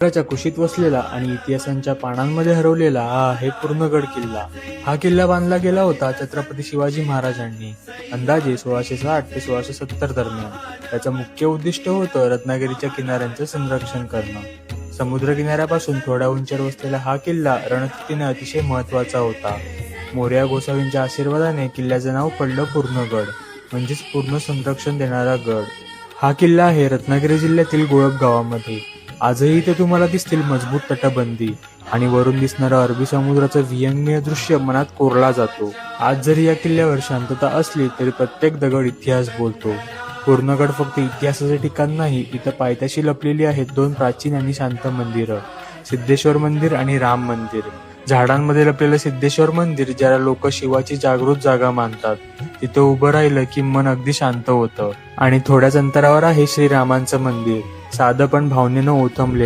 डोंगराच्या कुशीत वसलेला आणि इतिहासांच्या पानांमध्ये हरवलेला हा आहे पूर्णगड किल्ला. हा किल्ला बांधला गेला होता छत्रपती शिवाजी महाराजांनी. अंदाजे सोळाशे साठ ते सोळाशे सत्तर दरम्यान. त्याचं मुख्य उद्दिष्ट होतं रत्नागिरीच्या किनाऱ्यांचं संरक्षण करणं. समुद्र किनाऱ्यापासून थोड्या उंचीवर वसलेला हा किल्ला रणस्थितीने अतिशय महत्त्वाचा होता. मोर्या गोसावींच्या आशीर्वादाने किल्ल्याचं नाव पडलं पूर्णगड म्हणजेच पूर्ण संरक्षण देणारा गड. हा किल्ला आहे रत्नागिरी जिल्ह्यातील गोळप गावामध्ये आजही ते तुम्हाला दिसतील मजबूत तटबंदी आणि वरून दिसणारा अरबी समुद्राचं विहंगनीय दृश्य मनात कोरला जातो. आज जरी या किल्ल्यावर शांतता असली तरी प्रत्येक दगड इतिहास बोलतो. पूर्णगड फक्त इतिहासाचे ठिकाण नाही इथं पायथ्याशी लपलेली आहेत दोन प्राचीन आणि शांत मंदिरं. सिद्धेश्वर मंदिर आणि राम मंदिर. झाडांमध्ये लपलेलं सिद्धेश्वर मंदिर ज्याला लोक शिवाची जागृत जागा मानतात. तिथं उभं राहिलं की मन अगदी शांत होतं. आणि थोड्याच अंतरावर आहे श्रीरामांचं मंदिर. साधं पण भावनेनं ओथंबले